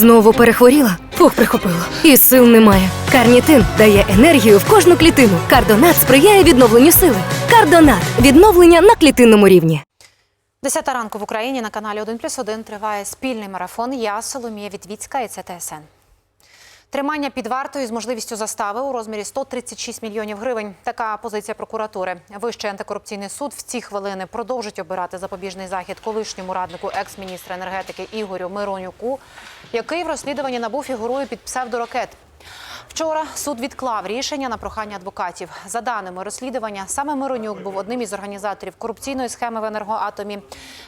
Знову перехворіла? Фух, прихопило. І сил немає. Карнітин дає енергію в кожну клітину. Кардонат сприяє відновленню сили. Кардонат відновлення на клітинному рівні. Десята ранку в Україні на каналі 1 плюс 1 триває спільний марафон. Я Соломія Вітвіцька і це ТСН. Тримання під вартою з можливістю застави у розмірі 136 мільйонів гривень. Така позиція прокуратури. Вищий антикорупційний суд в ці хвилини продовжить обирати запобіжний захід колишньому раднику екс-міністра енергетики Ігорю Миронюку, який в розслідуванні набув фігурує під псевдоракет. Вчора суд відклав рішення на прохання адвокатів. За даними розслідування, саме Миронюк був одним із організаторів корупційної схеми в енергоатомі.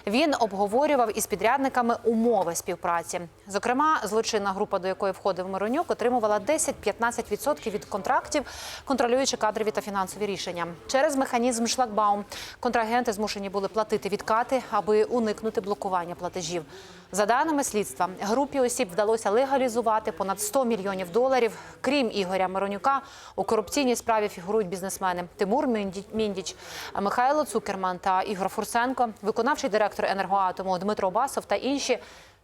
Він обговорював із підрядниками умови співпраці. Зокрема, злочинна група, до якої входив Миронюк, отримувала 10-15% від контрактів, контролюючи кадрові та фінансові рішення. Через механізм шлагбаум контрагенти змушені були платити відкати, аби уникнути блокування платежів. За даними слідства, групі осіб вдалося легалізувати понад 100 мільйонів доларів. Крім Ігоря Миронюка, у корупційній справі фігурують бізнесмени Тимур Мінді- Міндіч, Михайло Цукерман та Ігор Фурсенко, виконавчий директор енергоатому Дмитро Басов та інші.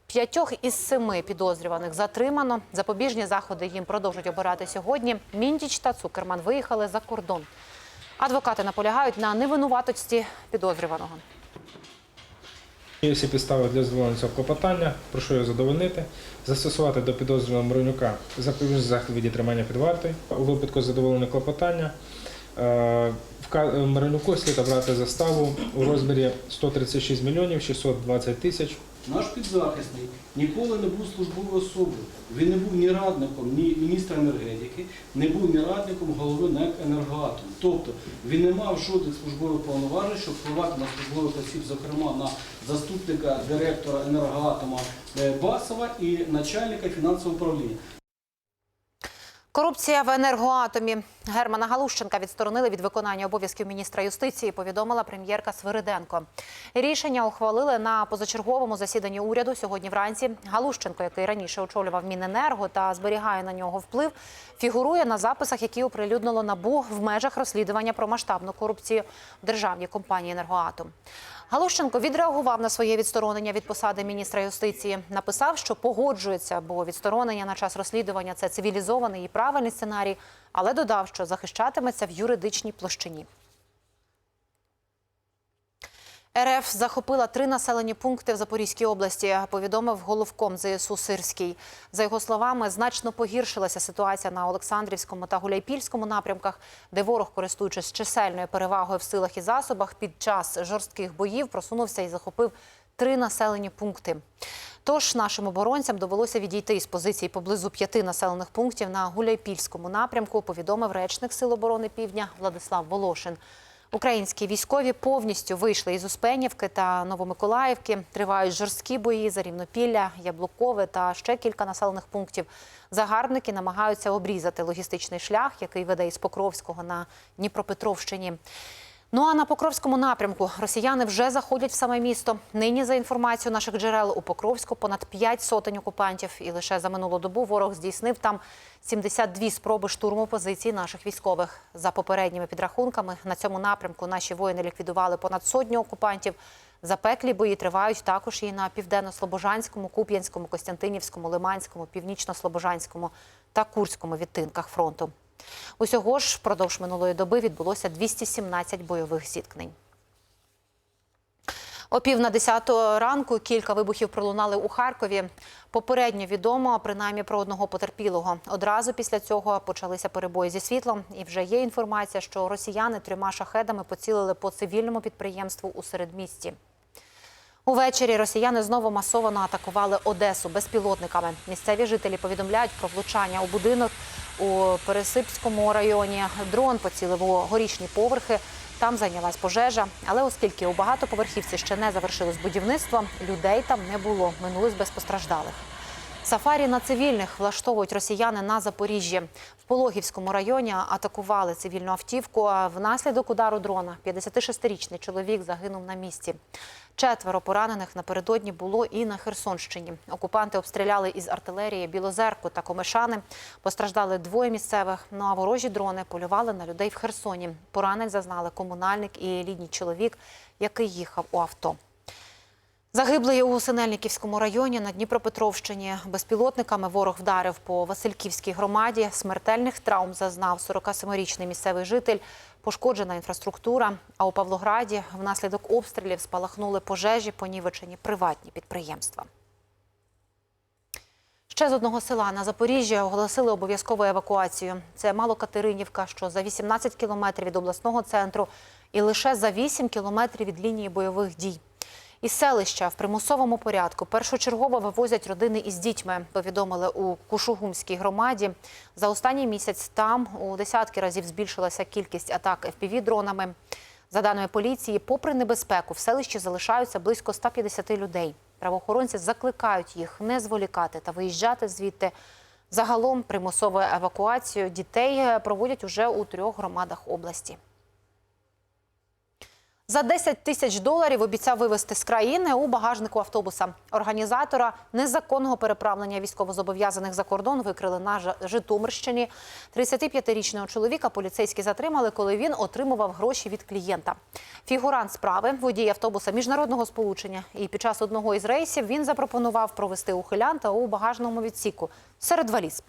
П'ятьох із семи підозрюваних затримано. Запобіжні заходи їм продовжують обирати сьогодні. Міндіч та Цукерман виїхали за кордон. Адвокати наполягають на невинуватості підозрюваного. Є всі підстави для задоволення цього клопотання. Прошу його задовольнити. Застосувати до підозрюваного Миронюка запобіжний захід від тримання під вартою. У випадку задоволення клопотання В вка- Миронюку слід обрати заставу у розмірі 136 мільйонів 620 тисяч. Наш підзахисний ніколи не був службовою особою. Він не був ні радником, ні міністра енергетики, не був ні радником голови НЕК «Енергоатом». Тобто він не мав жодних службових повноважень, щоб впливати на службових осіб, зокрема на заступника директора енергоатома е, Басова і начальника фінансового управління. Корупція в енергоатомі Германа Галущенка відсторонили від виконання обов'язків міністра юстиції. Повідомила прем'єрка Свириденко. Рішення ухвалили на позачерговому засіданні уряду сьогодні вранці. Галущенко, який раніше очолював Міненерго та зберігає на нього вплив, фігурує на записах, які оприлюднило набу в межах розслідування про масштабну корупцію в державній компанії енергоатом. Галущенко відреагував на своє відсторонення від посади міністра юстиції. Написав, що погоджується, бо відсторонення на час розслідування це цивілізований і правильний сценарій, але додав, що захищатиметься в юридичній площині. РФ захопила три населені пункти в Запорізькій області. Повідомив головком ЗСУ Сирський. За його словами, значно погіршилася ситуація на Олександрівському та Гуляйпільському напрямках, де ворог, користуючись чисельною перевагою в силах і засобах, під час жорстких боїв просунувся і захопив три населені пункти. Тож нашим оборонцям довелося відійти із позицій поблизу п'яти населених пунктів на Гуляйпільському напрямку. Повідомив речник Сил оборони Півдня Владислав Волошин. Українські військові повністю вийшли із Успенівки та Новомиколаївки. Тривають жорсткі бої за Рівнопілля, Яблукове та ще кілька населених пунктів. Загарбники намагаються обрізати логістичний шлях, який веде із Покровського на Дніпропетровщині. Ну а на Покровському напрямку росіяни вже заходять в саме місто. Нині, за інформацією наших джерел, у Покровську понад 5 сотень окупантів. І лише за минулу добу ворог здійснив там 72 спроби штурму позицій наших військових. За попередніми підрахунками на цьому напрямку наші воїни ліквідували понад сотню окупантів. Запеклі бої тривають також і на південно-слобожанському, Куп'янському, Костянтинівському, Лиманському, північно-слобожанському та Курському відтинках фронту. Усього ж впродовж минулої доби відбулося 217 бойових зіткнень. О пів на десяту ранку кілька вибухів пролунали у Харкові. Попередньо відомо принаймні про одного потерпілого. Одразу після цього почалися перебої зі світлом. І вже є інформація, що росіяни трьома шахедами поцілили по цивільному підприємству у середмісті. Увечері росіяни знову масово атакували Одесу безпілотниками. Місцеві жителі повідомляють про влучання у будинок у Пересипському районі. Дрон поцілив у горішні поверхи. Там зайнялась пожежа. Але оскільки у багатоповерхівці ще не завершилось будівництво, людей там не було. Минулись без постраждалих. Сафарі на цивільних влаштовують росіяни на Запоріжжі. В Пологівському районі атакували цивільну автівку. Внаслідок удару дрона 56-річний чоловік загинув на місці. Четверо поранених напередодні було і на Херсонщині. Окупанти обстріляли із артилерії Білозерку та Комишани. Постраждали двоє місцевих. Ну а ворожі дрони полювали на людей в Херсоні. Поранень зазнали комунальник і літній чоловік, який їхав у авто. Загиблий у Синельниківському районі на Дніпропетровщині. Безпілотниками ворог вдарив по Васильківській громаді. Смертельних травм зазнав 47-річний місцевий житель. Пошкоджена інфраструктура. А у Павлограді внаслідок обстрілів спалахнули пожежі, понівечені приватні підприємства. Ще з одного села на Запоріжжя оголосили обов'язкову евакуацію. Це Малокатеринівка, що за 18 кілометрів від обласного центру і лише за 8 кілометрів від лінії бойових дій. Із селища в примусовому порядку першочергово вивозять родини із дітьми, повідомили у Кушугумській громаді. За останній місяць там у десятки разів збільшилася кількість атак FPV-дронами. За даними поліції, попри небезпеку, в селищі залишаються близько 150 людей. Правоохоронці закликають їх не зволікати та виїжджати звідти. Загалом примусову евакуацію дітей е, проводять уже у трьох громадах області. За 10 тисяч доларів обіцяв вивезти з країни у багажнику автобуса. Організатора незаконного переправлення військовозобов'язаних за кордон викрили на Житомирщині. 35-річного чоловіка поліцейські затримали, коли він отримував гроші від клієнта. Фігурант справи, водій автобуса міжнародного сполучення. І під час одного із рейсів він запропонував провести ухилянта у багажному відсіку серед валіз.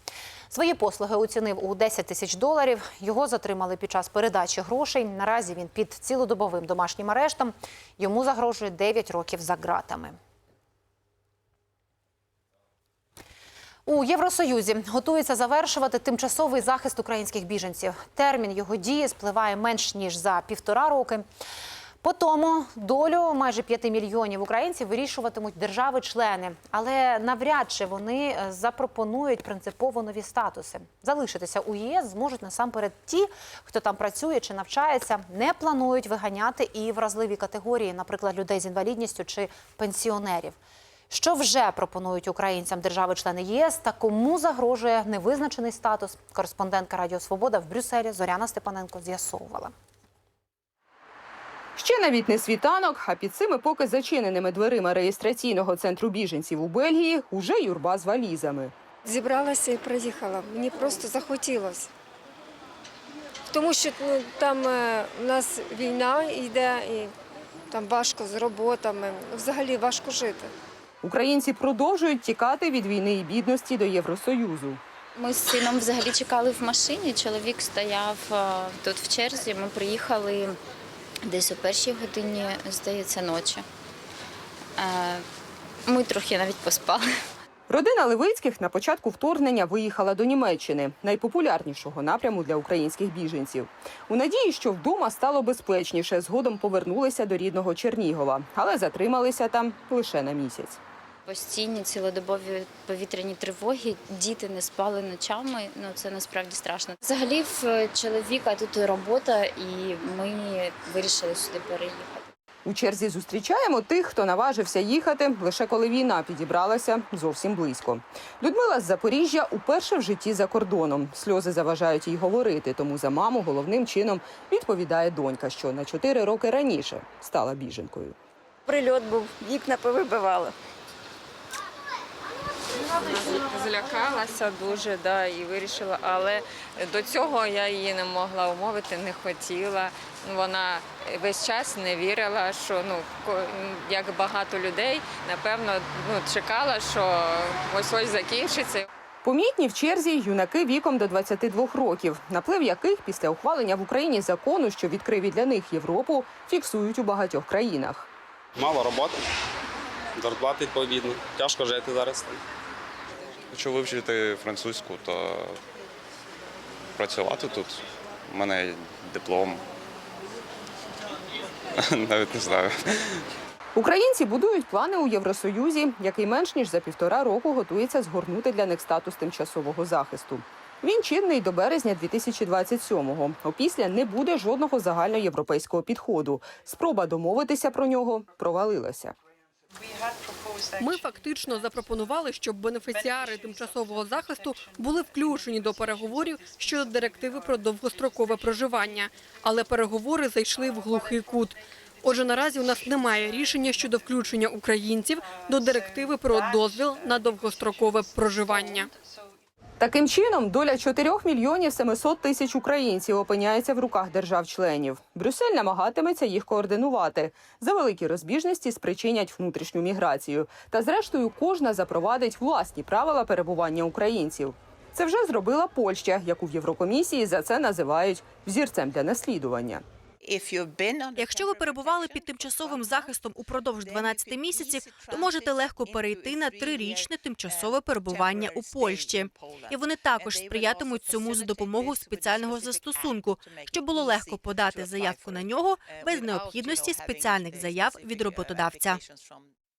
Свої послуги оцінив у 10 тисяч доларів. Його затримали під час передачі грошей. Наразі він під цілодобовим домашнім арештом. Йому загрожує 9 років за ґратами. У Євросоюзі готується завершувати тимчасовий захист українських біженців. Термін його дії спливає менш ніж за півтора роки. По тому долю майже 5 мільйонів українців вирішуватимуть держави-члени, але навряд чи вони е, запропонують принципово нові статуси. Залишитися у ЄС зможуть насамперед ті, хто там працює чи навчається, не планують виганяти і вразливі категорії, наприклад, людей з інвалідністю чи пенсіонерів. Що вже пропонують українцям держави-члени ЄС та кому загрожує невизначений статус? Кореспондентка Радіо Свобода в Брюсселі Зоряна Степаненко з'ясовувала. Ще навіть не світанок, а під цими поки зачиненими дверима реєстраційного центру біженців у Бельгії уже юрба з валізами. Зібралася і приїхала. Мені просто захотілося. Тому що ну, там е, у нас війна йде, і там важко з роботами. Взагалі важко жити. Українці продовжують тікати від війни і бідності до Євросоюзу. Ми з сином взагалі чекали в машині. Чоловік стояв е, тут в черзі. Ми приїхали десь о першій годині, здається, ночі. Е, Ми трохи навіть поспали. Родина Левицьких на початку вторгнення виїхала до Німеччини, найпопулярнішого напряму для українських біженців. У надії, що вдома стало безпечніше, згодом повернулися до рідного Чернігова, але затрималися там лише на місяць. Постійні цілодобові повітряні тривоги, діти не спали ночами. Ну це насправді страшно. Взагалі, в чоловіка тут робота, і ми вирішили сюди переїхати. У черзі зустрічаємо тих, хто наважився їхати лише коли війна підібралася зовсім близько. Людмила з Запоріжжя уперше в житті за кордоном. Сльози заважають їй говорити, тому за маму головним чином відповідає донька, що на чотири роки раніше стала біженкою. Прильот був, вікна повибивали. Злякалася дуже, да, і вирішила, але до цього я її не могла умовити, не хотіла. Вона весь час не вірила, що ну ко- як багато людей, напевно, ну чекала, що ось ось закінчиться. Помітні в черзі юнаки віком до 22 років, наплив яких після ухвалення в Україні закону, що відкрив для них Європу, фіксують у багатьох країнах. Мало роботи, зарплати відповідно. Тяжко жити зараз. Хочу вивчити французьку та працювати тут. У мене диплом. Навіть не знаю. Українці будують плани у Євросоюзі, який менш ніж за півтора року готується згорнути для них статус тимчасового захисту. Він чинний до березня 2027-го. Опісля не буде жодного загальноєвропейського підходу. Спроба домовитися про нього провалилася. Ми фактично запропонували, щоб бенефіціари тимчасового захисту були включені до переговорів щодо директиви про довгострокове проживання, але переговори зайшли в глухий кут. Отже, наразі у нас немає рішення щодо включення українців до директиви про дозвіл на довгострокове проживання. Таким чином, доля 4 мільйонів 700 тисяч українців опиняється в руках держав-членів. Брюссель намагатиметься їх координувати. За великі розбіжності спричинять внутрішню міграцію. Та зрештою кожна запровадить власні правила перебування українців. Це вже зробила Польща, яку в Єврокомісії за це називають взірцем для наслідування. Якщо ви перебували під тимчасовим захистом упродовж 12 місяців, то можете легко перейти на трирічне тимчасове перебування у Польщі. І вони також сприятимуть цьому за допомогою спеціального застосунку, щоб було легко подати заявку на нього без необхідності спеціальних заяв від роботодавця.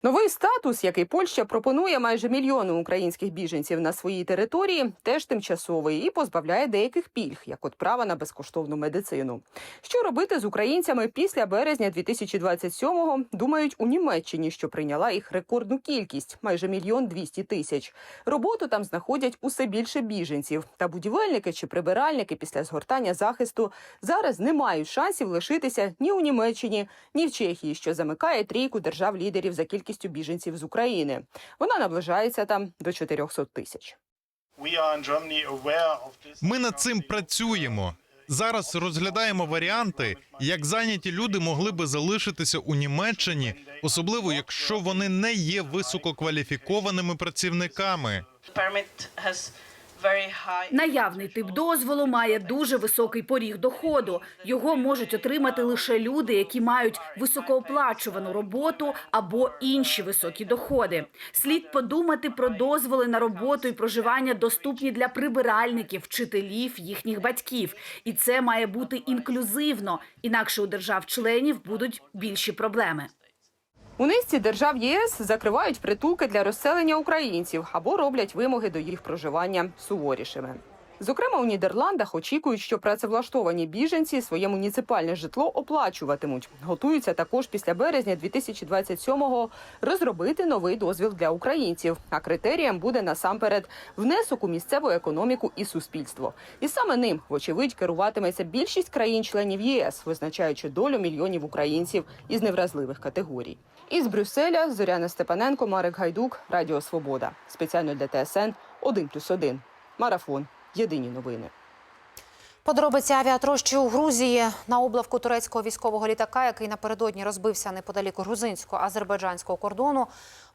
Новий статус, який Польща пропонує майже мільйону українських біженців на своїй території, теж тимчасовий і позбавляє деяких пільг, як от права на безкоштовну медицину. Що робити з українцями після березня 2027-го, думають у Німеччині, що прийняла їх рекордну кількість майже мільйон двісті тисяч. Роботу там знаходять усе більше біженців. Та будівельники чи прибиральники після згортання захисту зараз не мають шансів лишитися ні у Німеччині, ні в Чехії, що замикає трійку держав-лідерів за кількістю біженців з України. Вона наближається там до 400 тисяч. Ми над цим працюємо. Зараз розглядаємо варіанти, як зайняті люди могли би залишитися у Німеччині, особливо якщо вони не є висококваліфікованими працівниками. Наявний тип дозволу має дуже високий поріг доходу. Його можуть отримати лише люди, які мають високооплачувану роботу або інші високі доходи. Слід подумати про дозволи на роботу і проживання доступні для прибиральників, вчителів, їхніх батьків. І це має бути інклюзивно, інакше у держав-членів будуть більші проблеми. У низці держав єС закривають притулки для розселення українців або роблять вимоги до їх проживання суворішими. Зокрема, у Нідерландах очікують, що працевлаштовані біженці своє муніципальне житло оплачуватимуть. Готуються також після березня 2027-го розробити новий дозвіл для українців. А критерієм буде насамперед внесок у місцеву економіку і суспільство. І саме ним, вочевидь, керуватиметься більшість країн-членів єС, визначаючи долю мільйонів українців із невразливих категорій. Із Брюсселя Зоряна Степаненко, Марик Гайдук, Радіо Свобода. Спеціально для ТСН 1+,1. Марафон. Єдині новини. Подробиці авіатрощі у Грузії на облавку турецького військового літака, який напередодні розбився неподалік грузинсько-азербайджанського кордону,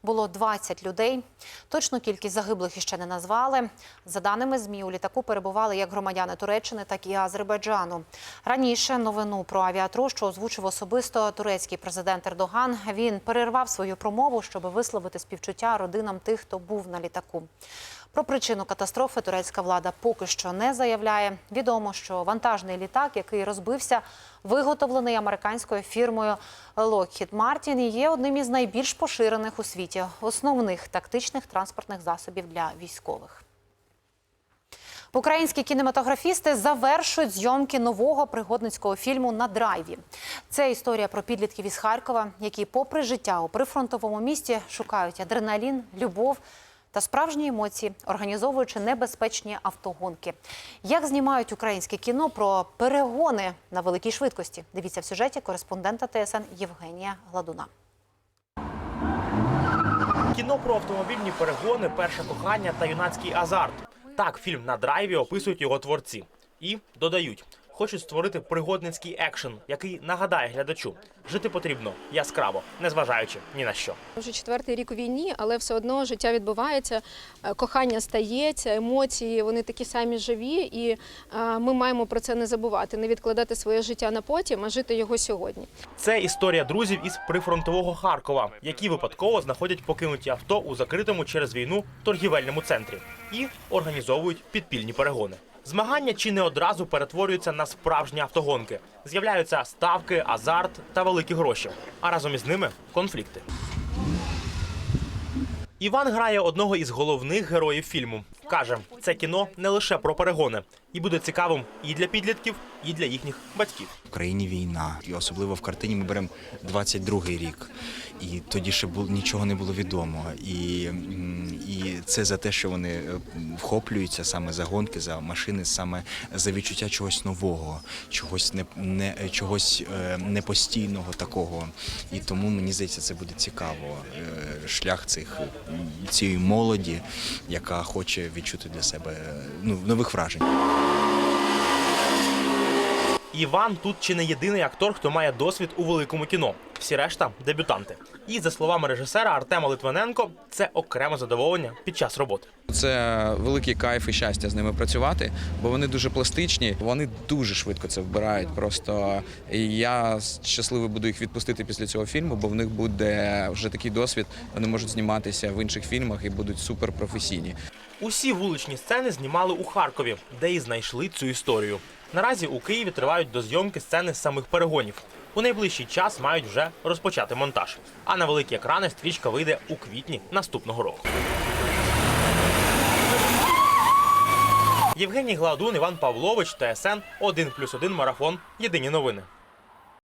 було 20 людей. Точну кількість загиблих іще не назвали. За даними ЗМІ, у літаку перебували як громадяни Туреччини, так і Азербайджану. Раніше новину про авіатрощу озвучив особисто турецький президент Ердоган. Він перервав свою промову, щоб висловити співчуття родинам тих, хто був на літаку. Про причину катастрофи турецька влада поки що не заявляє. Відомо, що вантажний літак, який розбився, виготовлений американською фірмою Lockheed Martin і є одним із найбільш поширених у світі основних тактичних транспортних засобів для військових. Українські кінематографісти завершують зйомки нового пригодницького фільму на драйві. Це історія про підлітків із Харкова, які, попри життя у прифронтовому місті, шукають адреналін, любов та справжні емоції, організовуючи небезпечні автогонки. Як знімають українське кіно про перегони на великій швидкості? Дивіться в сюжеті кореспондента ТСН Євгенія Гладуна. Кіно про автомобільні перегони, перше кохання та юнацький азарт. Так, фільм на драйві описують його творці. І додають, хочуть створити пригодницький екшен, який нагадає глядачу, жити потрібно яскраво, незважаючи ні на що. Вже четвертий рік у війні, але все одно життя відбувається, е, кохання стається, емоції вони такі самі живі, і е, ми маємо про це не забувати, не відкладати своє життя на потім, а жити його сьогодні. Це історія друзів із прифронтового Харкова, які випадково знаходять покинуті авто у закритому через війну торгівельному центрі і організовують підпільні перегони. Змагання чи не одразу перетворюються на справжні автогонки. З'являються ставки, азарт та великі гроші. А разом із ними конфлікти. Іван грає одного із головних героїв фільму. Каже, це кіно не лише про перегони, і буде цікавим і для підлітків, і для їхніх батьків. В країні війна, і особливо в картині ми беремо 22-й рік. І тоді ще було нічого не було відомо. І, і це за те, що вони е, вхоплюються саме за гонки, за машини, саме за відчуття чогось нового, чогось не, не чогось е, непостійного такого. І тому мені здається, це буде цікаво. Е, Шлях цих цієї молоді, яка хоче відчути для себе е, ну, нових вражень. Іван тут чи не єдиний актор, хто має досвід у великому кіно. Всі решта дебютанти. І за словами режисера Артема Литвиненко, це окреме задоволення під час роботи. Це великий кайф і щастя з ними працювати, бо вони дуже пластичні, вони дуже швидко це вбирають. Просто я щасливий буду їх відпустити після цього фільму, бо в них буде вже такий досвід. Вони можуть зніматися в інших фільмах і будуть суперпрофесійні. Усі вуличні сцени знімали у Харкові, де і знайшли цю історію. Наразі у Києві тривають дозйомки сцени з самих перегонів. У найближчий час мають вже розпочати монтаж. А на великі екрани стрічка вийде у квітні наступного року. Євгеній Гладун, Іван Павлович, ТСН 1+,1 марафон. Єдині новини.